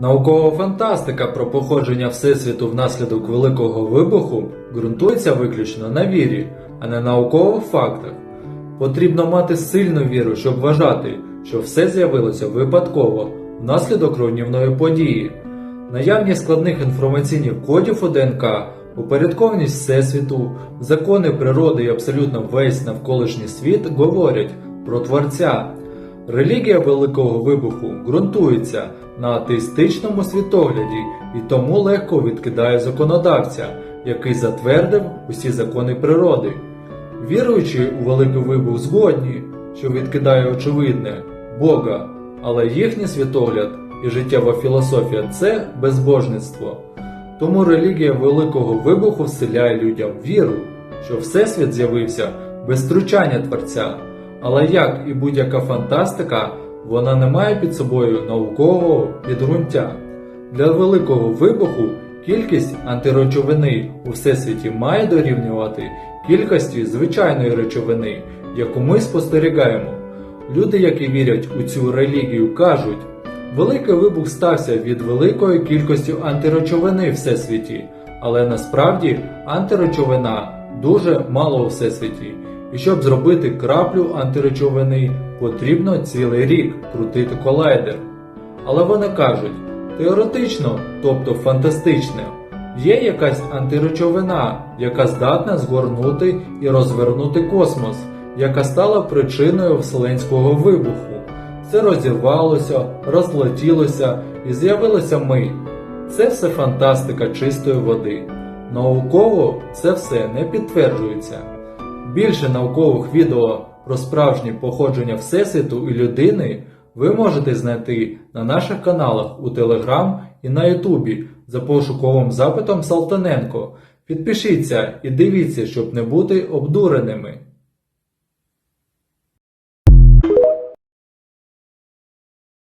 Наукова фантастика про походження Всесвіту внаслідок Великого вибуху ґрунтується виключно на вірі, а не наукових фактах. Потрібно мати сильну віру, щоб вважати, що все з'явилося випадково внаслідок руйнівної події. Наявність складних інформаційних кодів у ДНК, упорядкованість Всесвіту, закони природи і абсолютно весь навколишній світ говорять про Творця. Релігія Великого Вибуху ґрунтується на атеїстичному світогляді і тому легко відкидає законодавця, який затвердив усі закони природи. Віруючі у Великий Вибух згодні, що відкидає очевидне Бога, але їхній світогляд і життєва філософія це безбожництво. Тому релігія Великого Вибуху вселяє людям віру, що Всесвіт з'явився без втручання Творця. Але як і будь-яка фантастика, вона не має під собою наукового підґрунтя. Для великого вибуху кількість антиречовини у всесвіті має дорівнювати кількості звичайної речовини, яку ми спостерігаємо. Люди, які вірять у цю релігію, кажуть, великий вибух стався від великої кількості антиречовини в всесвіті, але насправді антиречовина дуже мало у всесвіті. І щоб зробити краплю антиречовини, потрібно цілий рік крутити колайдер. Але вони кажуть, теоретично, тобто фантастично, є якась антиречовина, яка здатна згорнути і розвернути космос, яка стала причиною вселенського вибуху. Це розірвалося, розлетілося і з'явилися ми. Це все фантастика чистої води. Науково це все не підтверджується. Більше наукових відео про справжнє походження Всесвіту і людини ви можете знайти на наших каналах у Телеграм і на Ютубі за пошуковим запитом Салтаненко. Підпишіться і дивіться, щоб не бути обдуреними.